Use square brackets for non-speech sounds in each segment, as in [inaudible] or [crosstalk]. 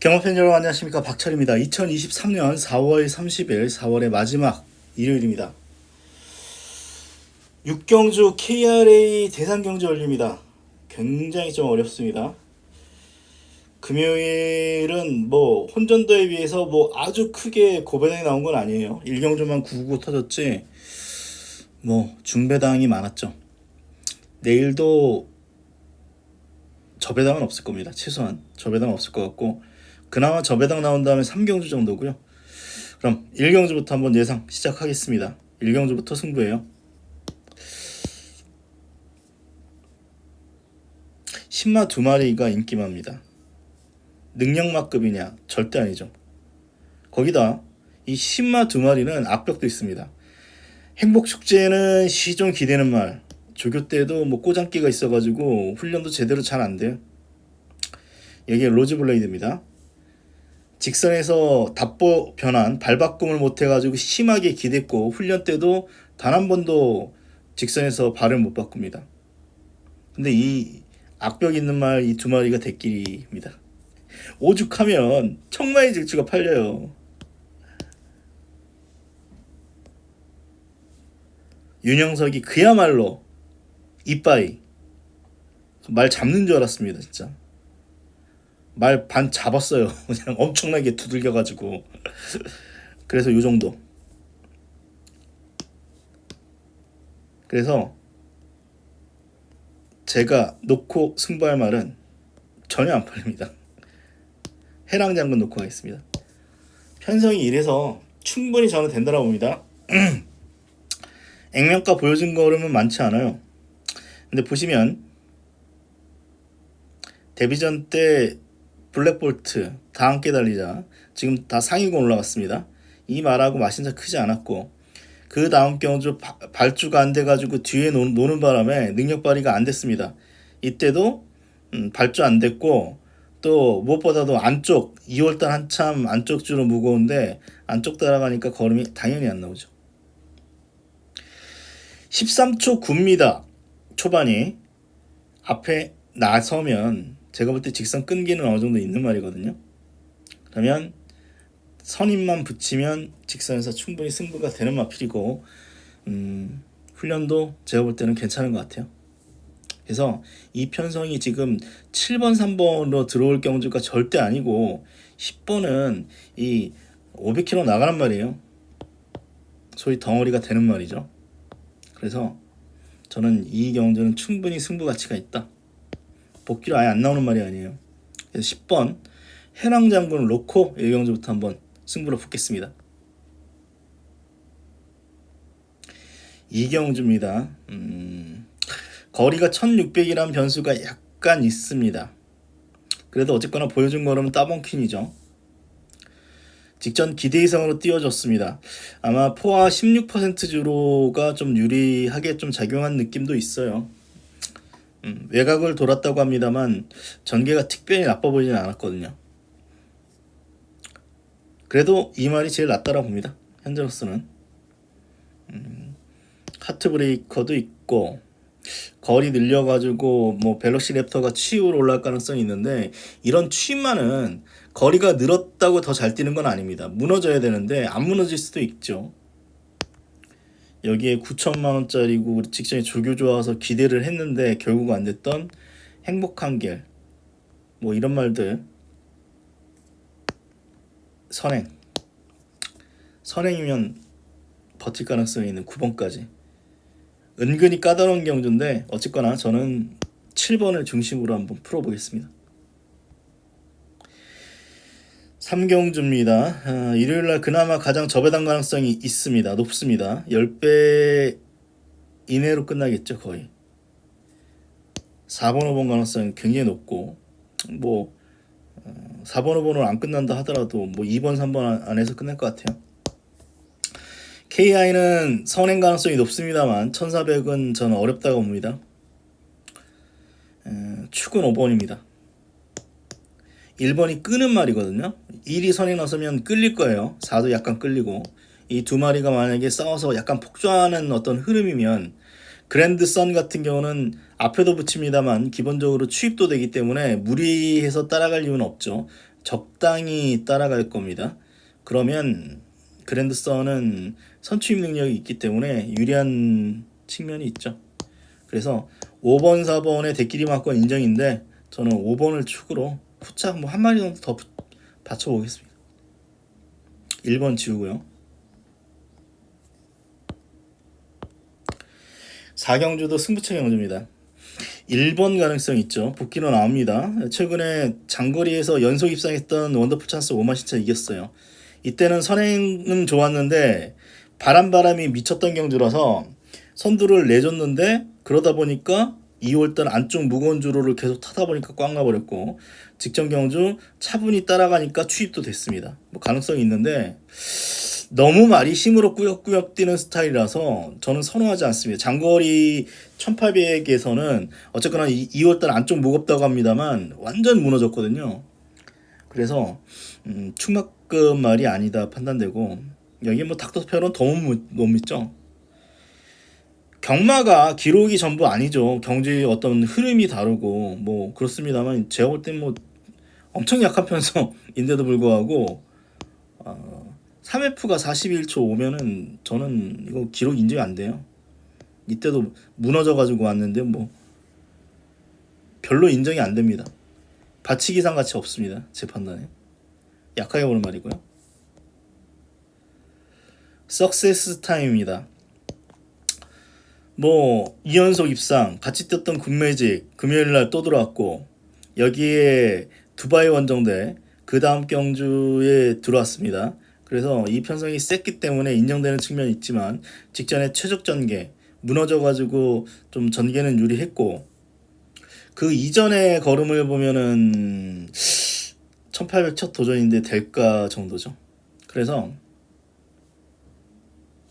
경험팬 여러분 안녕하십니까 박철입니다. 2023년 4월 30일 4월의 마지막 일요일입니다. 6경주 KRA 대상경주 열립니다. 굉장히 좀 어렵습니다. 금요일은 뭐 혼전도에 비해서 뭐 아주 크게 고배당이 나온 건 아니에요. 1경주만 999 터졌지 뭐 중배당이 많았죠. 내일도 저배당은 없을 겁니다. 최소한 저배당 없을 것 같고 그나마 저배당 나온 다음에 3경주 정도고요. 그럼 1경주부터 한번 예상 시작하겠습니다. 1경주부터 승부예요. 신마 두 마리가 인기마입니다. 능력마급이냐? 절대 아니죠. 거기다 이 신마 두 마리는 악벽도 있습니다. 행복축제는 시좀 기대는 말. 조교 때도 뭐 꼬장기가 있어가지고 훈련도 제대로 잘 안 돼요. 여기 로즈블레이드입니다. 직선에서 답보 변환 발바꿈을 못해가지고 심하게 기댔고 훈련 때도 단 한 번도 직선에서 발을 못 바꿉니다. 근데 이 악벽 있는 말 이 두 마리가 대끼리입니다. 오죽하면 청마의 질주가 팔려요. 윤영석이 그야말로 이빠이 말 잡는 줄 알았습니다 진짜 말 반 잡았어요. [laughs] 그냥 엄청나게 두들겨가지고. 그래서 요 정도. 그래서 제가 놓고 승부할 말은 전혀 안 팔립니다. 해랑 장군 놓고 가겠습니다. 편성이 이래서 충분히 저는 된다고 봅니다. [clears throat] 액면가 보여준 거는 많지 않아요. 근데 보시면 데뷔전 때 블랙볼트 다 함께 달리자 지금 다 상위권 올라갔습니다. 이 말하고 마신자 크지 않았고 그 다음 경주 바- 발주가 안 돼가지고 뒤에 노, 노는 바람에 능력 발휘가 안 됐습니다. 이때도 음, 발주 안 됐고 또 무엇보다도 안쪽 2월달 한참 안쪽 주로 무거운데 안쪽 따라가니까 걸음이 당연히 안 나오죠. 13초 9입니다. 초반이 앞에 나서면 제가 볼 때 직선 끈기는 어느 정도 있는 말이거든요. 그러면 선임만 붙이면 직선에서 충분히 승부가 되는 마필이고 음, 훈련도 제가 볼 때는 괜찮은 것 같아요. 그래서 이 편성이 지금 7번 3번으로 들어올 경주가 절대 아니고 10번은 이 500km 나가란 말이에요. 소위 덩어리가 되는 말이죠. 그래서 저는 이 경주는 충분히 승부 가치가 있다. 복귀로 아예 안 나오는 말이 아니에요. 그래서 10번 해랑 장군을 놓고 1경주부터 한번 승부를 붙겠습니다. 이경주입니다. 음, 거리가 1600이라는 변수가 약간 있습니다. 그래도 어쨌거나 보여준 거는 따봉퀸이죠. 직전 기대 이상으로 띄워줬습니다. 아마 포화 16% 주로가 좀 유리하게 좀 작용한 느낌도 있어요. 음, 외곽을 돌았다고 합니다만 전개가 특별히 나빠 보이진 않았거든요. 그래도 이 말이 제일 낫다라 봅니다. 현재로서는 음, 하트 브레이커도 있고 거리 늘려가지고 뭐 벨로시 랩터가 치유로 올라갈 가능성이 있는데 이런 취임만은 거리가 늘었다고 더 잘 뛰는 건 아닙니다. 무너져야 되는데 안 무너질 수도 있죠. 여기에 9천만 원짜리고 우리 직전에 조교 좋아서 기대를 했는데 결국 안 됐던 행복한 길. 뭐 이런 말들. 선행. 선행이면 버틸 가능성이 있는 9번까지. 은근히 까다로운 경주인데 어쨌거나 저는 7번을 중심으로 한번 풀어보겠습니다. 3경주입니다. 아, 일요일 날 그나마 가장 저배당 가능성이 있습니다. 높습니다. 10배 이내로 끝나겠죠 거의. 4번 5번 가능성이 굉장히 높고 뭐 어, 4번 5번으로 안 끝난다 하더라도 뭐 2번 3번 안에서 끝날 것 같아요. KI는 선행 가능성이 높습니다만 1400은 저는 어렵다고 봅니다. 에, 축은 5번입니다. 1번이 끄는 말이거든요. 1이 선에 나서면 끌릴 거예요. 4도 약간 끌리고. 이 두 마리가 만약에 싸워서 약간 폭주하는 어떤 흐름이면 그랜드 선 같은 경우는 앞에도 붙입니다만 기본적으로 추입도 되기 때문에 무리해서 따라갈 이유는 없죠. 적당히 따라갈 겁니다. 그러면 그랜드 선은 선취입 능력이 있기 때문에 유리한 측면이 있죠. 그래서 5번, 4번의 대끼리 맞건 인정인데 저는 5번을 축으로 후짝 뭐한 마리 정도 더 붙- 받쳐 보겠습니다. 1번 지우고요. 4경주도 승부처 경주입니다. 1번 가능성 있죠. 복귀로 나옵니다. 최근에 장거리에서 연속 입상했던 원더풀 찬스 오마시차 이겼어요. 이때는 선행은 좋았는데 바람바람이 미쳤던 경주라서 선두를 내줬는데 그러다 보니까 2월달 안쪽 무거운 주로를 계속 타다 보니까 꽉 나버렸고 직전 경주 차분히 따라가니까 추입도 됐습니다. 뭐 가능성이 있는데 너무 말이 힘으로 꾸역꾸역 뛰는 스타일이라서 저는 선호하지 않습니다. 장거리 1800에서는 어쨌거나 2월달 안쪽 무겁다고 합니다만 완전 무너졌거든요. 그래서 음, 충막급 말이 아니다 판단되고 여기 뭐 닥터페어는 더못 믿죠. 경마가 기록이 전부 아니죠. 경주의 어떤 흐름이 다르고 뭐 그렇습니다만 제가 볼 땐 뭐 엄청 약한 편성인데도 불구하고 어, 3F가 41초 오면은 저는 이거 기록 인정이 안 돼요. 이때도 무너져 가지고 왔는데 뭐 별로 인정이 안 됩니다. 받치기상 가치 없습니다. 제 판단에. 약하게 보는 말이고요. 석세스 타임입니다. 뭐 2연속 입상, 같이 뛰었던 군매직 금요일 날 또 들어왔고 여기에 두바이 원정대 그 다음 경주에 들어왔습니다. 그래서 이 편성이 셌기 때문에 인정되는 측면이 있지만 직전에 최적 전개 무너져 가지고 좀 전개는 유리했고 그 이전의 걸음을 보면은 1800 첫 도전인데 될까 정도죠. 그래서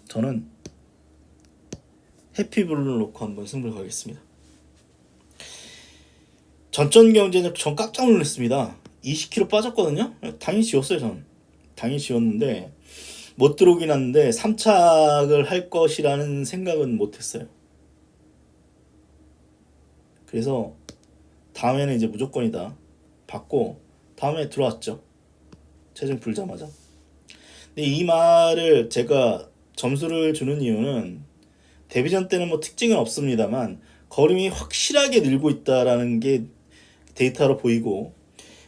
저는 해피블루를 놓고 한번 승부를 가겠습니다. 전전 경제는 전 깜짝 놀랐습니다. 20kg 빠졌거든요. 당연히 지웠어요, 전. 당연히 지웠는데 못 들어오긴 하는데 3착을 할 것이라는 생각은 못 했어요. 그래서 다음에는 이제 무조건이다. 받고 다음에 들어왔죠. 체중 불자마자. 근데 이 말을 제가 점수를 주는 이유는 데뷔전 때는 뭐 특징은 없습니다만 걸음이 확실하게 늘고 있다라는 게 데이터로 보이고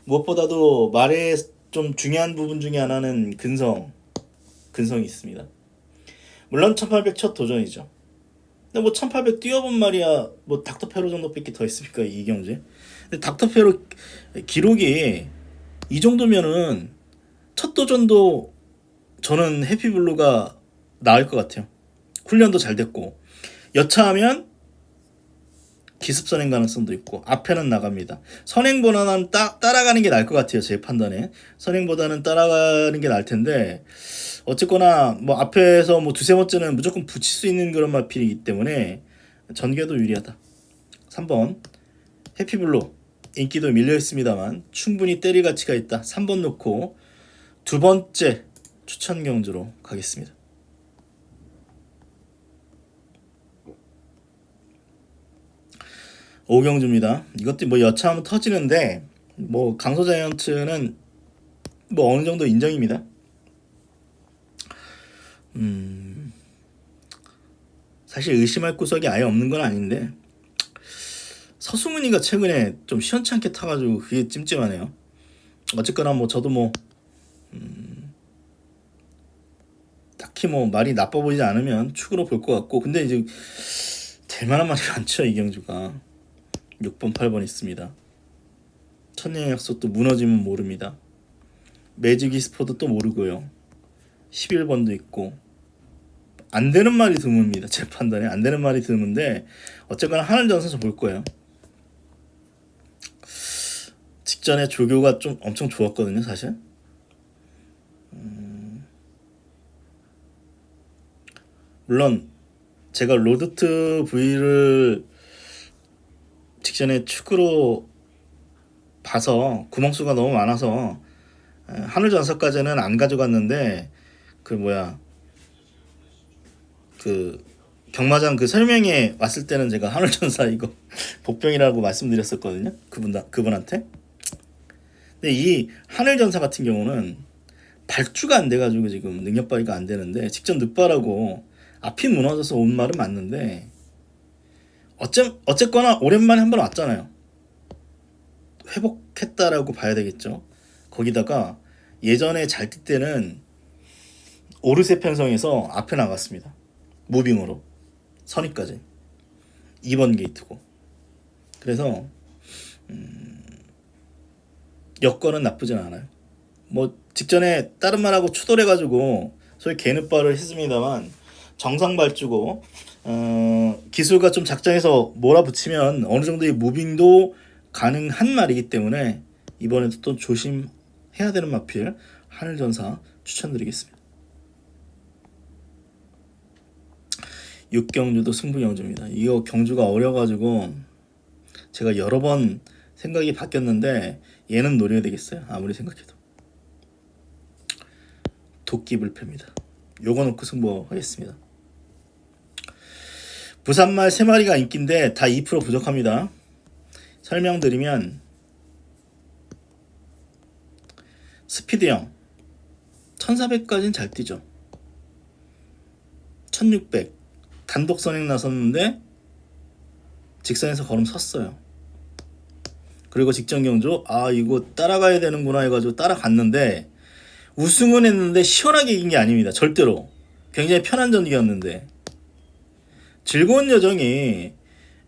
무엇보다도 말의 좀 중요한 부분 중에 하나는 근성 근성이 있습니다. 물론 1800 첫 도전이죠. 근데 뭐 1800 뛰어본 말이야 뭐 닥터 페로 정도밖에 더 있습니까 이 경제? 근데 닥터 페로 기록이 이 정도면은 첫 도전도 저는 해피블루가 나을 것 같아요. 훈련도 잘 됐고 여차하면 기습 선행 가능성도 있고 앞에는 나갑니다. 선행보다는 따, 따라가는 게 나을 것 같아요. 제 판단에 선행보다는 따라가는 게 나을 텐데 어쨌거나 뭐 앞에서 뭐 두세 번째는 무조건 붙일 수 있는 그런 마필이기 때문에 전개도 유리하다. 3번 해피블루 인기도 밀려 있습니다만 충분히 때릴 가치가 있다. 3번 놓고 두 번째 추천 경주로 가겠습니다. 오경주입니다. 이것도 뭐 여차하면 터지는데 뭐 강소 자이언츠는 뭐 어느 정도 인정입니다. 음 사실 의심할 구석이 아예 없는 건 아닌데 서승훈이가 최근에 좀 시원찮게 타가지고 그게 찜찜하네요. 어쨌거나 뭐 저도 뭐 음, 딱히 뭐 말이 나빠 보이지 않으면 축으로 볼 것 같고 근데 이제 될 만한 말이 많죠 이경주가 6번 8번 있습니다. 천년 약속도 무너지면 모릅니다. 매직 이스포도 또 모르고요. 11번도 있고 안 되는 말이 드뭅니다. 제 판단에 안 되는 말이 드문데 어쨌거나 하늘 전선 볼 거예요. 직전에 조교가 좀 엄청 좋았거든요, 사실. 음, 물론 제가 로드트 V를 직전에 축구로 봐서 구멍수가 너무 많아서 에, 하늘전선까지는 안 가져갔는데 그 뭐야 그 경마장 그 설명회 왔을 때는 제가 하늘전사 이거 [laughs] 복병이라고 말씀드렸었거든요. 그분 그분한테. 근데 이 하늘전사 같은 경우는 발주가 안 돼가지고 지금 능력 발휘가 안 되는데 직접 늦바라고 앞이 무너져서 온 말은 맞는데 어째 어쨌거나 오랜만에 한 번 왔잖아요. 회복했다라고 봐야 되겠죠. 거기다가 예전에 잘 뛸 때는 오르세 편성에서 앞에 나갔습니다. 무빙으로 선입까지 2번 게이트고 그래서 음, 여건은 나쁘진 않아요. 뭐 직전에 다른 말하고 추돌해가지고 소위 개느바를 했습니다만 정상 발주고 어, 기술과 좀 작정해서 몰아붙이면 어느 정도의 무빙도 가능한 말이기 때문에 이번에도 또 조심해야 되는 마필 하늘전사 추천드리겠습니다. 육경주도 승부경주입니다. 이거 경주가 어려가지고 제가 여러 번 생각이 바뀌었는데 얘는 노려야 되겠어요. 아무리 생각해도 도끼불패입니다. 요거 놓고 승부하겠습니다. 부산말 세 마리가 인기인데 다 2% 부족합니다. 설명드리면 스피드형 1400까지는 잘 뛰죠. 1600 단독 선행 나섰는데 직선에서 걸음 섰어요. 그리고 직전 경주 아 이거 따라가야 되는구나 해가지고 따라갔는데 우승은 했는데 시원하게 이긴 게 아닙니다. 절대로 굉장히 편한 전기였는데 즐거운 여정이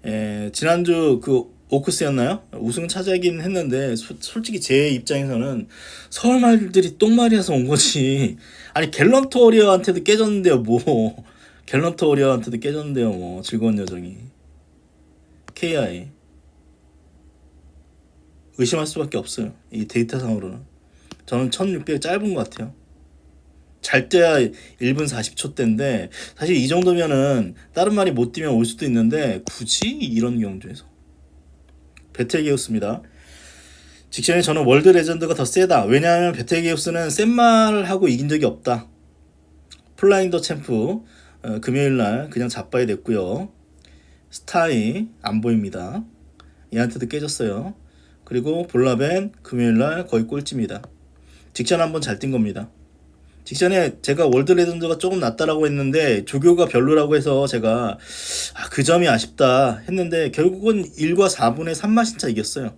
에, 지난주 그 오크스였나요? 우승 차지하긴 했는데 소- 솔직히 제 입장에서는 서울 말들이 똥말이어서 온 거지. [laughs] 아니 갤런트 워리어한테도 깨졌는데요, 뭐 [laughs] 갤런트 워리어한테도 깨졌는데요, 뭐 즐거운 여정이. KI 의심할 수밖에 없어요. 이 데이터상으로는 저는 1600 짧은 것 같아요. 잘 때야 1분 40초 대인데 사실 이 정도면은 다른 말이 못 뛰면 올 수도 있는데 굳이 이런 경주에서 베텔게우스입니다. 직전에 저는 월드 레전드가 더 세다. 왜냐하면 베텔게우스는 센 말하고 이긴 적이 없다. 플라잉 더 챔프 어, 금요일 날 그냥 자빠이 됐고요. 스타이 안 보입니다. 얘한테도 깨졌어요. 그리고 볼라벤 금요일 날 거의 꼴찌입니다. 직전 한번 잘 뛴 겁니다. 직전에 제가 월드 레전드가 조금 낫다라고 했는데 조교가 별로라고 해서 제가 아, 그 점이 아쉽다 했는데 결국은 1과 4분의 3마신 차 이겼어요.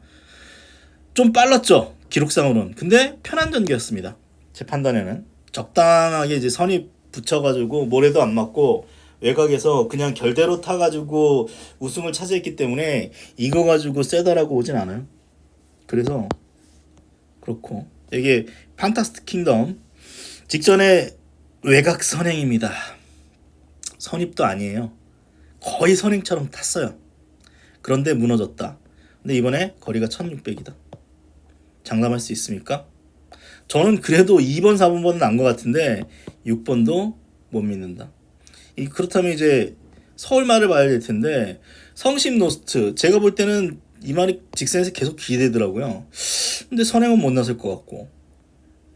좀 빨랐죠 기록상으로는. 근데 편한 전기였습니다. 제 판단에는 적당하게 이제 선이 붙여가지고 모래도 안 맞고 외곽에서 그냥 결대로 타가지고 우승을 차지했기 때문에 이거 가지고 세다라고 오진 않아요. 그래서 그렇고 이게 판타스틱 킹덤 직전에 외곽 선행입니다. 선입도 아니에요. 거의 선행처럼 탔어요. 그런데 무너졌다. 근데 이번에 거리가 1600이다. 장담할 수 있습니까? 저는 그래도 2번, 4번보다는 난것 같은데 6번도 못 믿는다. 이 그렇다면 이제 서울 말을 봐야 될 텐데 성심 노스트 제가 볼 때는 이 말이 직선에서 계속 기대더라고요. 근데 선행은 못 나설 것 같고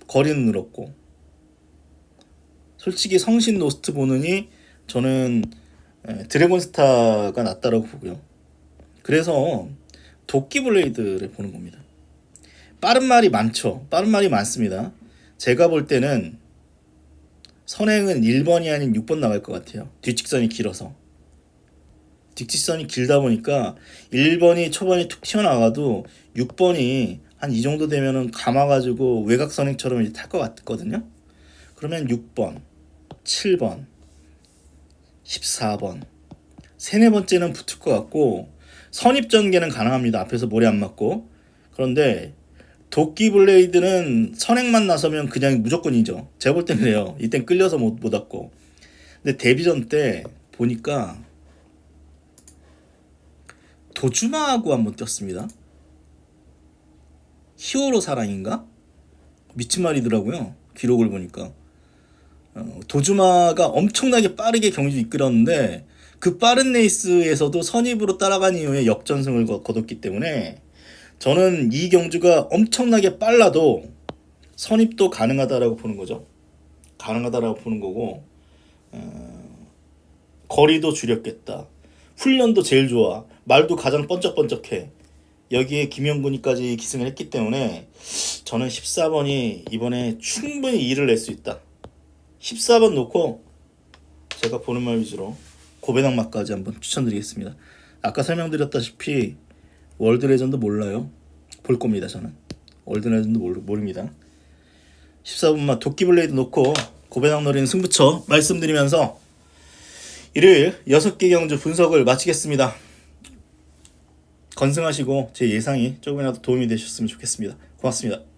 거리는 늘었고 솔직히 성신 노스트 보느니 저는 에, 드래곤스타가 낫다라고 보고요. 그래서 도끼 블레이드를 보는 겁니다. 빠른 말이 많죠. 빠른 말이 많습니다. 제가 볼 때는 선행은 1번이 아닌 6번 나갈 것 같아요. 뒷직선이 길어서. 뒷직선이 길다 보니까 1번이 초반에 툭 튀어나가도 6번이 한 이 정도 되면은 감아가지고 외곽 선행처럼 이제 탈것 같거든요. 그러면 6번, 7번, 14번, 세네 번째는 붙을 것 같고 선입 전개는 가능합니다. 앞에서 모래 안 맞고 그런데 도끼 블레이드는 선행만 나서면 그냥 무조건이죠. 제가 볼 땐 그래요. 이땐 끌려서 못, 못 왔고. 근데 데뷔전 때 보니까 도주마하고 한번 뛰었습니다. 히어로 사랑인가? 미친 말이더라고요. 기록을 보니까. 어, 도주마가 엄청나게 빠르게 경주 이끌었는데 그 빠른 레이스에서도 선입으로 따라간 이후에 역전승을 거- 거뒀기 때문에 저는 이 경주가 엄청나게 빨라도 선입도 가능하다라고 보는 거죠. 가능하다라고 보는 거고 어, 거리도 줄였겠다. 훈련도 제일 좋아. 말도 가장 번쩍번쩍해. 여기에 김영군이까지 기승을 했기 때문에 저는 14번이 이번에 충분히 일을 낼 수 있다. 14번 놓고 제가 보는 말 위주로 고배낭마까지 한번 추천드리겠습니다. 아까 설명드렸다시피 월드 레전드 몰라요. 볼 겁니다 저는. 월드 레전드 모르, 모릅니다. 14분만 도끼 블레이드 놓고 고배낭 노리는 승부처 말씀드리면서 일요일 6개 경주 분석을 마치겠습니다. 건승하시고 제 예상이 조금이라도 도움이 되셨으면 좋겠습니다. 고맙습니다.